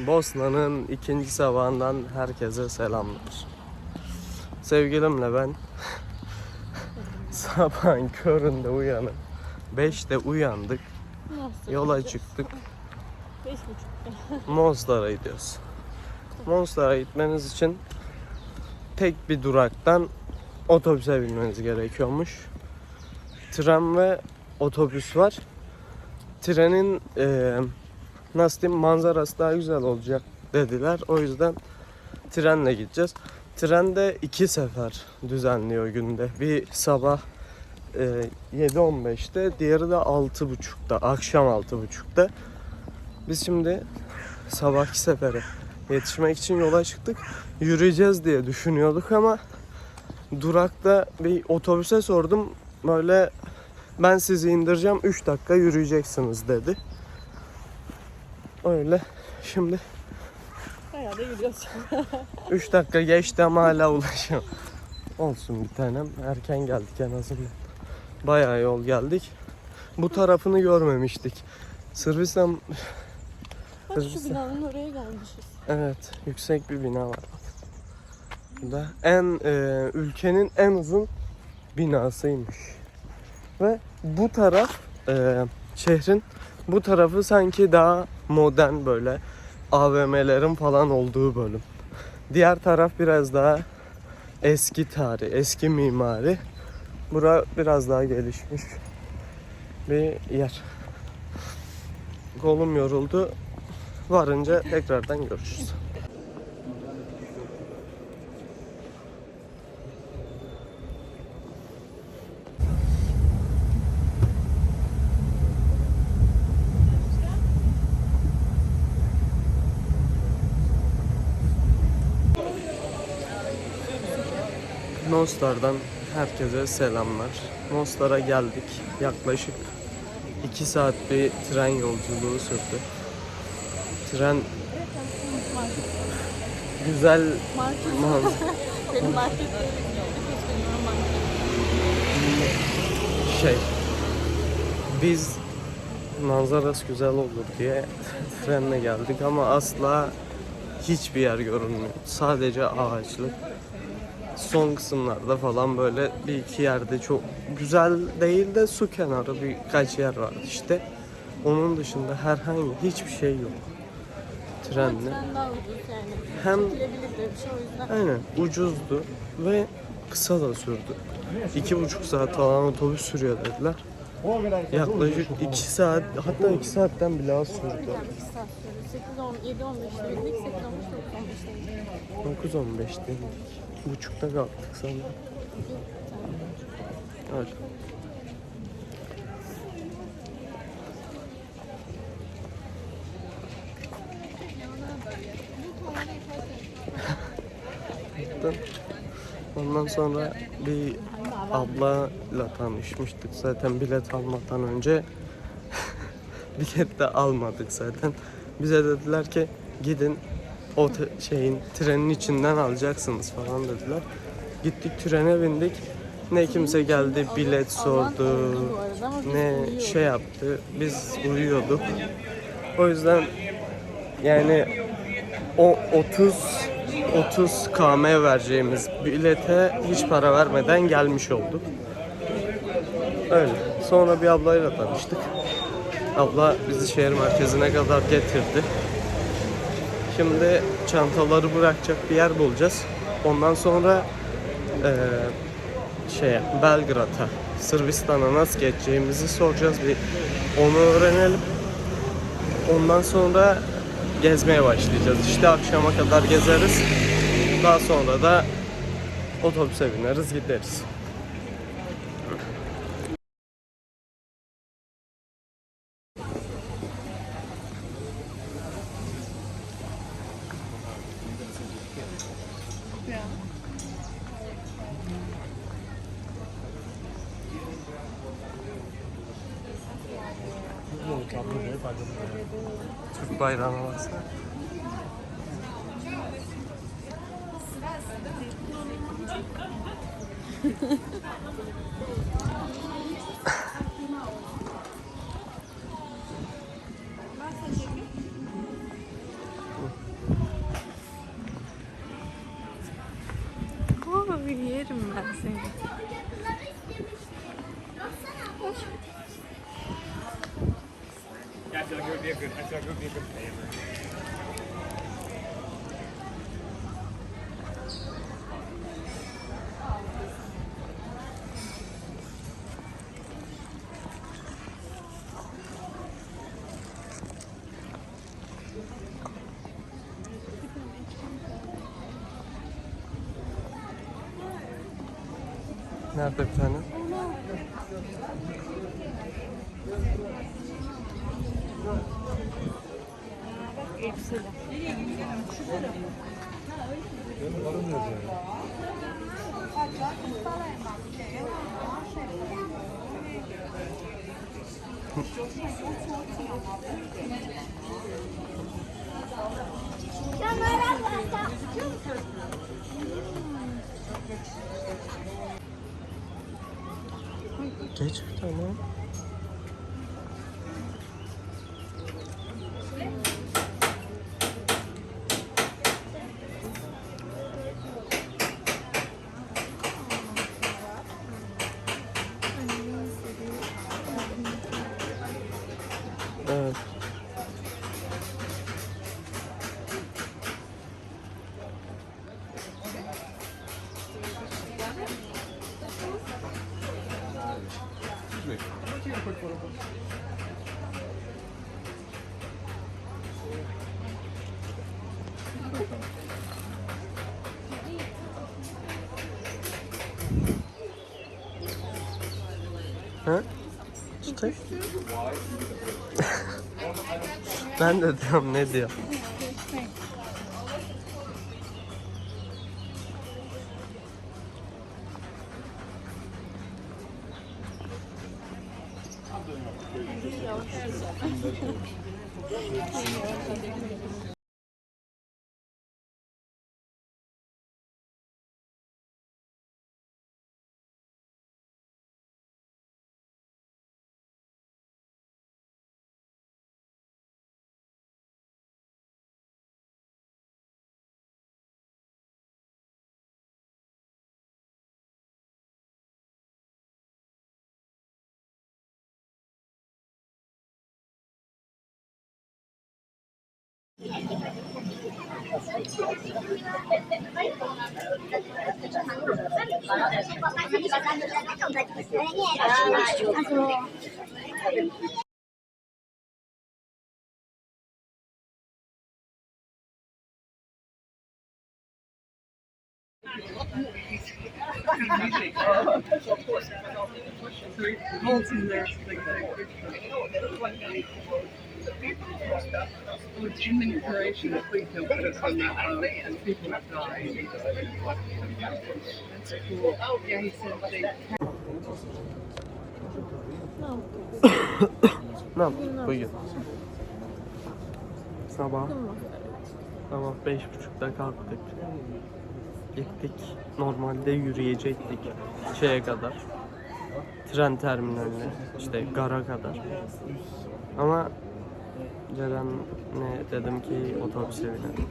Bosna'nın ikinci sabahından herkese selamlar. Sevgilimle ben sabahın köründe uyanıp 5'te uyandık. Nasıl? Yola çıktık. Beş buçuk. Monster'a gidiyoruz. Monster'a gitmeniz için tek bir duraktan otobüse binmeniz gerekiyormuş. Tren ve otobüs var. Trenin eee nasıl diyeyim manzarası daha güzel olacak dediler. O yüzden trenle gideceğiz. Trende iki sefer düzenliyor günde. Bir sabah eee 7.15'te, diğeri de 6.30'da, akşam 6.30'da. Biz şimdi sabahki sefere yetişmek için yola çıktık. Yürüyeceğiz diye düşünüyorduk ama durakta bir otobüse sordum. Böyle ben sizi indireceğim 3 dakika yürüyeceksiniz dedi. Öyle şimdi da yürüyoruz. 3 dakika geçti ama hala ulaşıyorum. Olsun bir tanem. Erken geldik en azından. Bayağı yol geldik. Bu tarafını görmemiştik. Sırbistan Bak şu binanın oraya gelmişiz. Evet, yüksek bir bina var. Bu da en e, ülkenin en uzun binasıymış. Ve bu taraf e, şehrin bu tarafı sanki daha modern böyle AVM'lerin falan olduğu bölüm. Diğer taraf biraz daha eski tarih, eski mimari. Bura biraz daha gelişmiş bir yer. Kolum yoruldu. Varınca tekrardan görüşürüz. Mostar'dan herkese selamlar. Mostar'a geldik. Yaklaşık 2 saat bir tren yolculuğu sürdü. Tren güzel manzara. Şey biz manzarası güzel olur diye trenle geldik ama asla hiçbir yer görünmüyor. Sadece ağaçlık. Son kısımlarda falan böyle bir iki yerde çok güzel değil de su kenarı birkaç yer var işte. Onun dışında herhangi hiçbir şey yok. Trenle. Tren daha ucuz yani. Hem Çekilebilir de bir şey o yüzden. Aynen ucuzdu ve kısa da sürdü. İki buçuk saat falan otobüs sürüyor dediler. Yaklaşık iki saat hatta iki saatten bile az sürdü. Yani iki saat sürdü. 8, 10, 7, 15'te bindik. 8, 15, 9, 15'te bindik. 9-15 dedik. Buçukta kalktık sanırım. Gittim. Ondan sonra bir ablayla tanışmıştık zaten bilet almadan önce. bilet de almadık zaten. Bize dediler ki gidin o şeyin trenin içinden alacaksınız falan dediler. Gittik trene bindik. Ne kimse geldi bilet sordu. Ne şey yaptı. Biz uyuyorduk. O yüzden yani o 30 30 km vereceğimiz bilete hiç para vermeden gelmiş olduk. Öyle. Sonra bir ablayla tanıştık. Abla bizi şehir merkezine kadar getirdi. Şimdi çantaları bırakacak bir yer bulacağız. Ondan sonra eee şeye Belgrad'a, Sırbistan'a nasıl geçeceğimizi soracağız bir onu öğrenelim. Ondan sonra gezmeye başlayacağız. İşte akşama kadar gezeriz. Daha sonra da otobüse bineriz gideriz. Türk bayrağına Nerede bir tane? Geç bir tane. Evet. Ben de diyorum ne diyor? Molten there. With human creation, please put us on that and people have died. That's cool. Yeah, he said they Ne yaptık bugün? Sabah sabah beş buçukta kalktık. Gittik. Normalde yürüyecektik şeye kadar. Tren terminaline, işte gara kadar. Ama Ceren'e dedim ki otobüse binelim.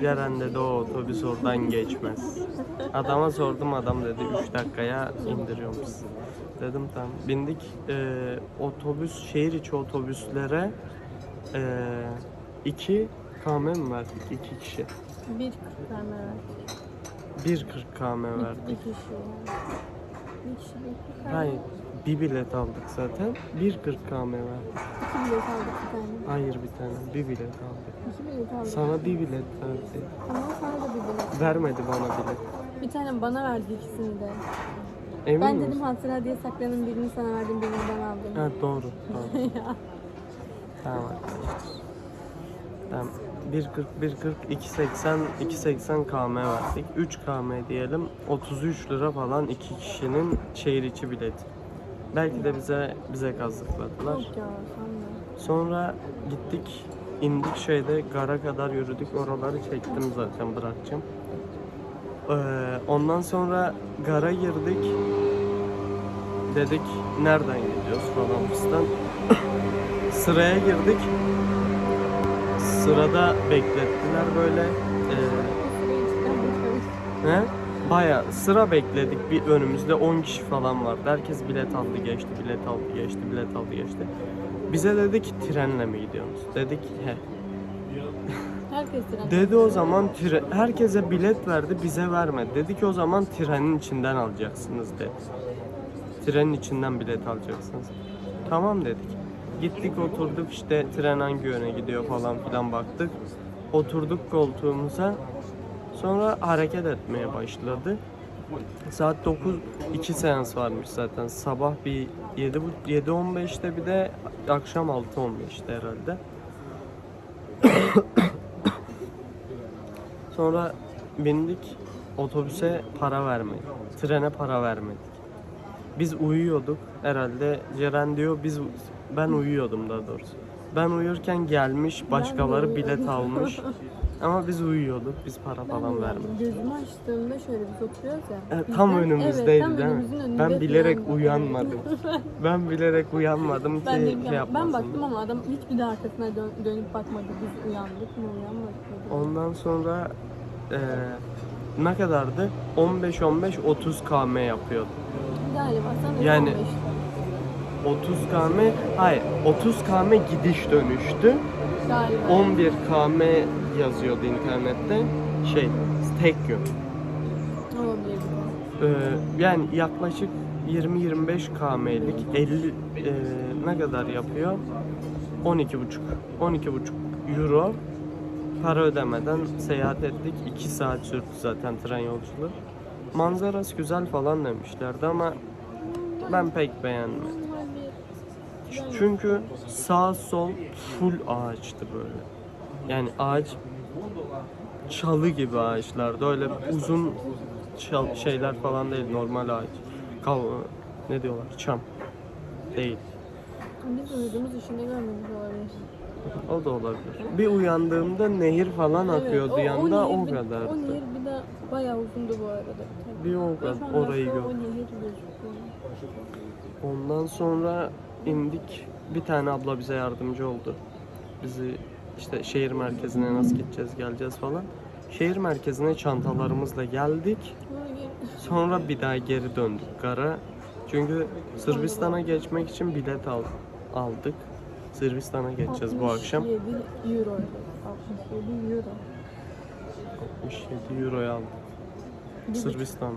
Ceren dedi o otobüs oradan geçmez. Adama sordum adam dedi 3 dakikaya indiriyormuş. Dedim tamam. Bindik Ee, otobüs şehir içi otobüslere ee, iki km mi verdik iki kişi? Bir kırk tane verdik. 1.40 km Bir verdik. kişi yani. Bir kişi bir tane. Hayır bir bilet aldık zaten 1.40 km verdik. İki bilet aldık bir tane. Hayır bir tane bir bilet aldık. İki bilet aldık. Sana bir bilet verdi. Tamam sana da bir bilet. Vermedi bana bilet. Bir tane bana verdi ikisini de. Emin Ben misin? dedim hatıra diye saklanın birini sana verdim birini ben aldım. Ha doğru. doğru. ya. Tamam arkadaşlar. Tamam. 1.40, 1.40, 2.80, 2.80 km verdik. 3 km diyelim. 33 lira falan iki kişinin şehir içi bileti. Belki de bize bize kazıkladılar. Sonra gittik, indik şeyde gara kadar yürüdük. Oraları çektim zaten bırakacağım. Ee, ondan sonra gara girdik. Dedik nereden gidiyoruz falan fistan. Sıraya girdik. Sırada beklettiler böyle. Ee. He? Baya sıra bekledik. Bir önümüzde 10 kişi falan vardı. Herkes bilet aldı geçti, bilet aldı geçti, bilet aldı geçti. Bize dedi ki trenle mi gidiyorsunuz? Dedik he. herkes tren. Dedi o zaman tre- herkese bilet verdi bize vermedi. Dedi ki o zaman trenin içinden alacaksınız dedi. Trenin içinden bilet alacaksınız. Tamam dedik. Gittik oturduk işte tren hangi yöne gidiyor falan filan baktık. Oturduk koltuğumuza. Sonra hareket etmeye başladı. Saat 9 2 seans varmış zaten. Sabah bir 7 7.15'te bir de akşam 6.15'te herhalde. Sonra bindik otobüse para vermedik. Trene para vermedik. Biz uyuyorduk herhalde. Ceren diyor biz ben uyuyordum daha doğrusu. Ben uyurken gelmiş başkaları bilet almış. Ama biz uyuyorduk. Biz para falan vermedik. Gözümü açtığımda şöyle biz oturuyoruz ya. E, tam önümüzdeydi evet, tam değil mi? önümüzün önünde Ben bilerek uyanmadım. ben bilerek uyanmadım ki Ben, de şey ben yapmasın. baktım ama adam hiçbir de arkasına dön- dönüp bakmadı. Biz uyandık mı uyanmadık mı? Ondan sonra e, ne kadardı? 15 15 30 km yapıyordu. Galiba sanırım Yani- 15'ti. 30 km hayır 30 km gidiş dönüştü. Galiba. 11 km yazıyordu internette. Şey tek gün. Olabilir. Ee, yani yaklaşık 20-25 km'lik 50 e, ne kadar yapıyor? 12,5 12,5 euro para ödemeden seyahat ettik. 2 saat sürdü zaten tren yolculuğu. Manzarası güzel falan demişlerdi ama ben pek beğenmedim. Çünkü sağ sol full ağaçtı böyle. Yani ağaç çalı gibi ağaçlardı. Öyle uzun çal- şeyler falan değil normal ağaç. Kav ne diyorlar? Çam. Değil. Biz uyuduğumuz içinde görmemiş olabilir. O da olabilir. Bir uyandığımda nehir falan akıyordu Evet, yanında nehir o kadardı. O nehir bir de bayağı uzundu bu arada. Bir o kadar orayı o gözüküyor. Ondan sonra indik. Bir tane abla bize yardımcı oldu. Bizi işte şehir merkezine nasıl gideceğiz, geleceğiz falan. Şehir merkezine çantalarımızla geldik. Sonra bir daha geri döndük gara. Çünkü Sırbistan'a geçmek için bilet al, aldık. Sırbistan'a geçeceğiz bu akşam. 67 euro. 67 euro. 67 euroya aldık. Sırbistan.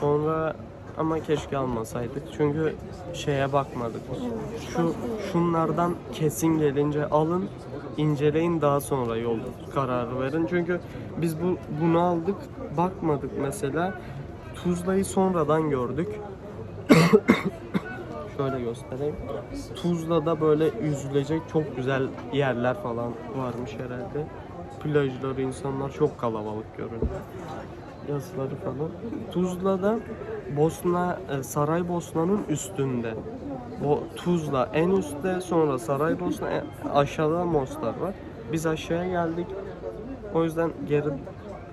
Sonra ama keşke almasaydık. Çünkü şeye bakmadık. Şu şunlardan kesin gelince alın, inceleyin daha sonra yol kararı verin. Çünkü biz bu bunu aldık, bakmadık mesela. Tuzla'yı sonradan gördük. Şöyle göstereyim. Tuzla'da böyle yüzülecek çok güzel yerler falan varmış herhalde. Plajları insanlar çok kalabalık görünüyor. Yazıları falan. Tuzla'da Bosna, e, Saraybosna'nın üstünde. Bu Tuzla en üstte sonra Saraybosna en- aşağıda Mostar var. Biz aşağıya geldik. O yüzden geri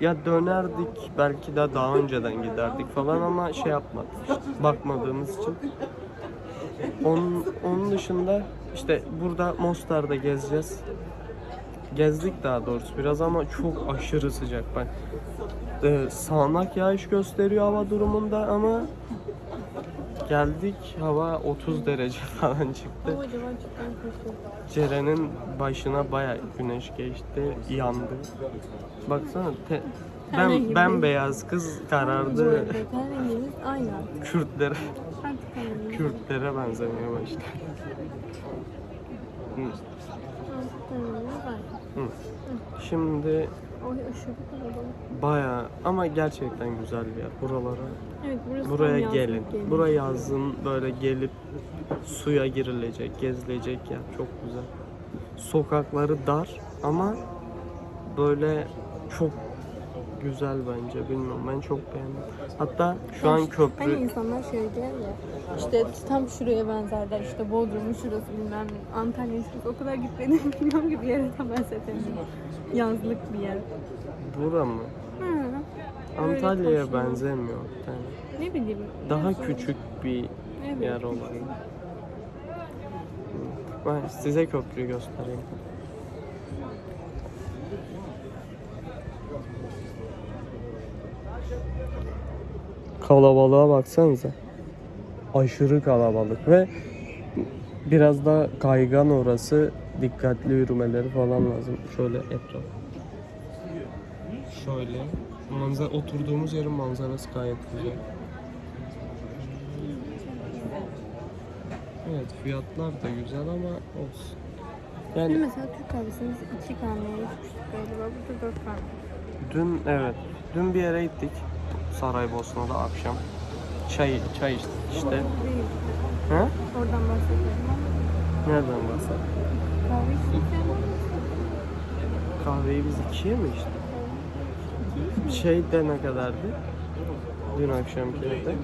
ya dönerdik belki de daha önceden giderdik falan ama şey yapmadık. bakmadığımız için. Onun, onun dışında işte burada Mostar'da gezeceğiz. Gezdik daha doğrusu biraz ama çok aşırı sıcak. Ben e, sağanak yağış gösteriyor hava durumunda ama geldik hava 30 derece falan çıktı. Ceren'in başına baya güneş geçti, yandı. Baksana te, ben ben beyaz kız karardı. Kürtlere. Kürtlere benzemeye başladı. Hı, hı. Şimdi Oy aşırı kalabalık. baya ama gerçekten güzel bir yer buralara. Evet burası Buraya gelin. geliyor. Buraya yazın böyle gelip suya girilecek, gezilecek yer çok güzel. Sokakları dar ama böyle çok güzel bence. Bilmiyorum ben çok beğendim. Hatta şu an Hani köprü insanlar şey der ya işte tam şuraya benzerler işte Bodrum'un şurası bilmem ne, Antalya şurası o kadar gitmedim bilmiyorum ki bir yere tam benzetemiyorum. Yazlık bir yer. bura mı? Hı. Antalya'ya benzemiyor. Yani Ne bileyim. daha öyle. küçük bir Evet. yer olabilir. Ben size köprüyü göstereyim. Kalabalığa baksanıza. Aşırı kalabalık ve biraz da kaygan orası. dikkatli yürümeleri falan lazım. Şöyle etraf. Şöyle. Manzara, oturduğumuz yerin manzarası gayet güzel. Evet fiyatlar da güzel ama olsun. Dün Yani mesela Türk kahvesini iki kahveye içmiştik galiba. Burada dört kahve. dün evet dün bir yere gittik. Saraybosna'da akşam. Çay çay işte. Değil. He? Oradan bahsediyorum Nereden kahve ama Kahveyi biz ikiye mi içtik? Şey de ne kadardı? Dün akşamki de.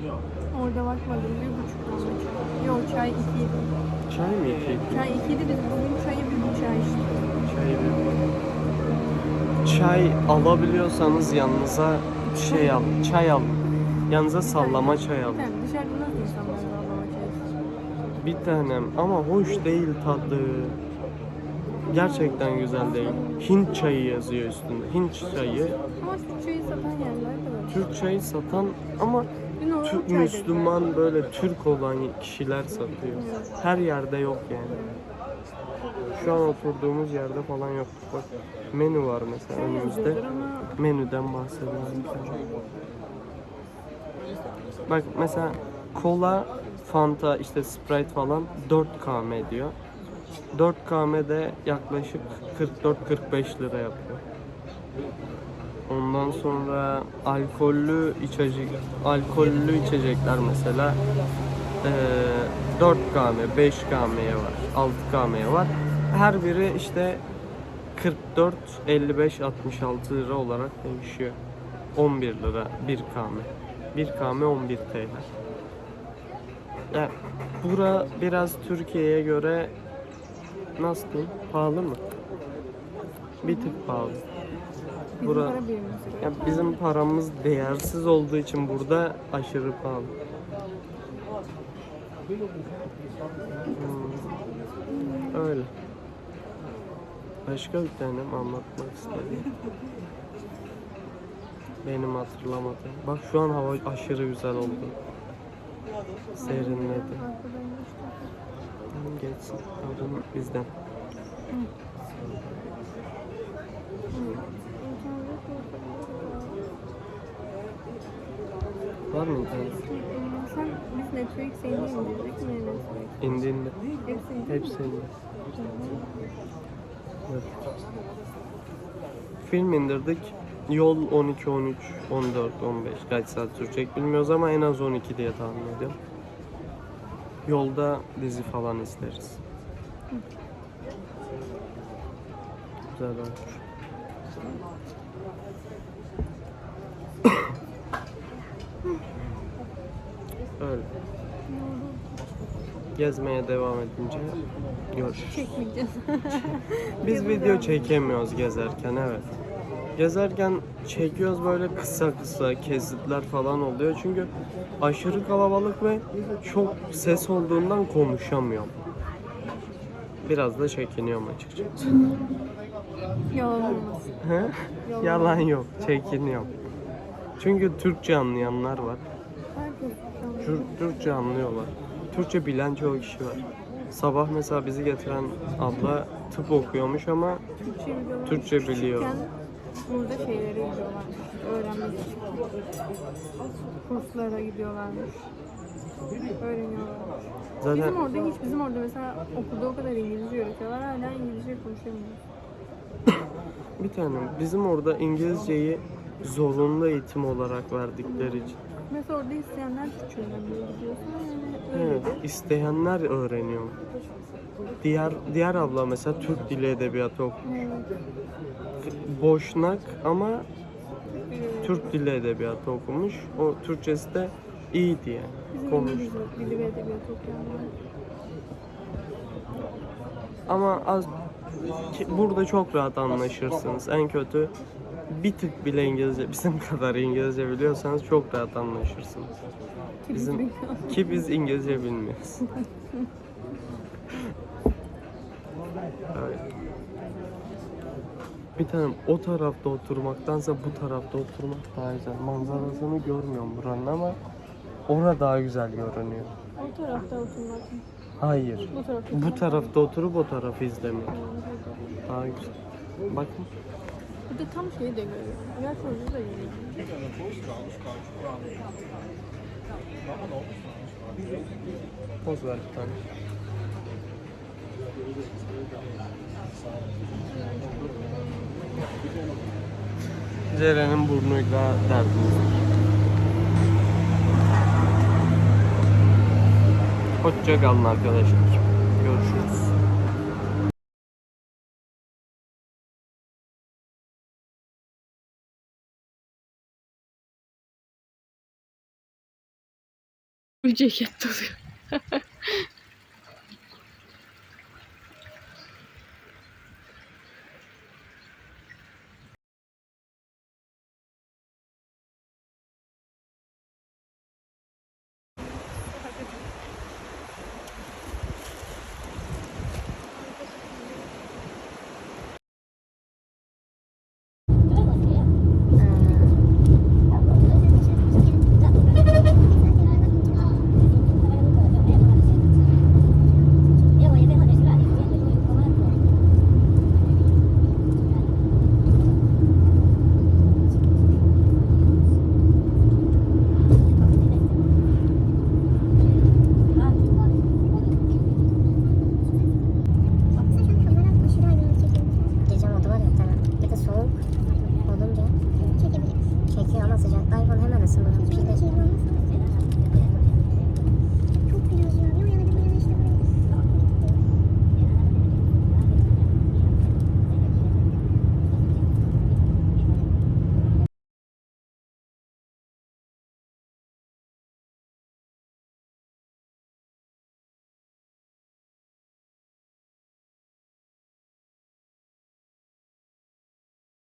orada bakmadım. Bir buçuk kahve. Yok çay ikiydi. Çay mı ikiydi? Çay ikiydi biz bugün çayı bir buçuğa içtik. Çay bir- Çay alabiliyorsanız yanınıza şey alın, çay alın. Yanınıza sallama çay alın. Yani dışarıda nasıl insanlar sallama çay içiyor? Bir tanem ama hoş değil tadı. Gerçekten güzel değil. Hint çayı yazıyor üstünde. Hint çayı. Ama şu çayı satan yerler de var. Türk çayı satan ama Türk çay Müslüman böyle Türk olan kişiler satıyor. Her yerde yok yani. Şu an oturduğumuz yerde falan yok. Bak menü var mesela dediler. önümüzde. Menüden bahsedelim. Bak mesela kola, Fanta, işte Sprite falan 4 km diyor. 4 km de yaklaşık 44-45 lira yapıyor. Ondan sonra alkollü içecek, alkollü içecekler mesela eee 4 km, 5 km'ye var, 6 km'ye var. Her biri işte 44, 55, 66 lira olarak değişiyor. 11 lira 1 km. 1 km 11 TL. Yani bura biraz Türkiye'ye göre nasıl diyeyim? Pahalı mı? Bir tık pahalı. Bura-. Ya bizim paramız değersiz olduğu için burada aşırı pahalı. Hmm, Öyle. Başka bir tane mi anlatmak istedim? Benim hatırlamadığım. Bak şu an hava aşırı güzel oldu. Serinledi. Tamam geçsin. Pardon bizden. Var mı internet? Sen biz Netflix'e indirdik mi Netflix? İndi indi. Hepsi indi. Hepsi indi. Film indirdik. Yol 12, 13, 14, 15 kaç saat sürecek bilmiyoruz ama en az 12 diye tahmin ediyorum. Yolda dizi falan izleriz. Güzel olmuş. Öyle. Gezmeye devam edince görüşürüz. Çekmeyeceğiz. Biz video çekemiyoruz gezerken evet. Gezerken çekiyoruz böyle kısa kısa kesitler falan oluyor çünkü aşırı kalabalık ve çok ses olduğundan konuşamıyorum. Biraz da çekiniyorum açıkçası. Yalan olmasın. Yalan yok, çekiniyorum. Çünkü Türkçe anlayanlar var. Türkçe anlıyorlar. Türkçe bilen çoğu kişi var. Sabah mesela bizi getiren abla tıp okuyormuş ama Türkçe biliyor. Burada şeylere gidiyorlarmış. Öğrenmek için. Kurslara gidiyorlarmış. Öğreniyorlarmış. Zaten Bizim orada hiç bizim orada mesela okulda o kadar İngilizce öğretiyorlar. Hala İngilizce konuşamıyoruz. Bir tane bizim orada İngilizceyi zorunlu eğitim olarak verdikleri için. Mesela orada isteyenler Türkçe öğrenmeye gidiyorsun. Yani Evet, öyledir. isteyenler öğreniyor. Diğer diğer abla mesela Türk dili edebiyatı okuyor. Evet. Boşnak ama Ee, Türk dili edebiyatı okumuş. O Türkçesi de yani. Bizim Konuş. İngiliz dili ve edebiyat okuyanlar. Ama az ki- burada çok rahat anlaşırsınız. En kötü bir tık bile İngilizce bizim kadar İngilizce biliyorsanız çok rahat anlaşırsınız. Bizim- Ki biz İngilizce bilmiyoruz. evet. Bir tane o tarafta oturmaktansa bu tarafta oturmak daha güzel. Manzarasını görmüyorum buranın ama orada daha güzel görünüyor. o tarafta oturmak Hayır. Bu tarafta. Bu tarafta oturup o tarafı izlemek. Daha güzel. Bakın. Bir de tam şeyi de görüyor. Gerçi orada da yürüyor. Poz ver bir tane. Ceren'in burnuyla derdimiz var. Hoşça kalın arkadaşlar. Bir ceket tutuyor.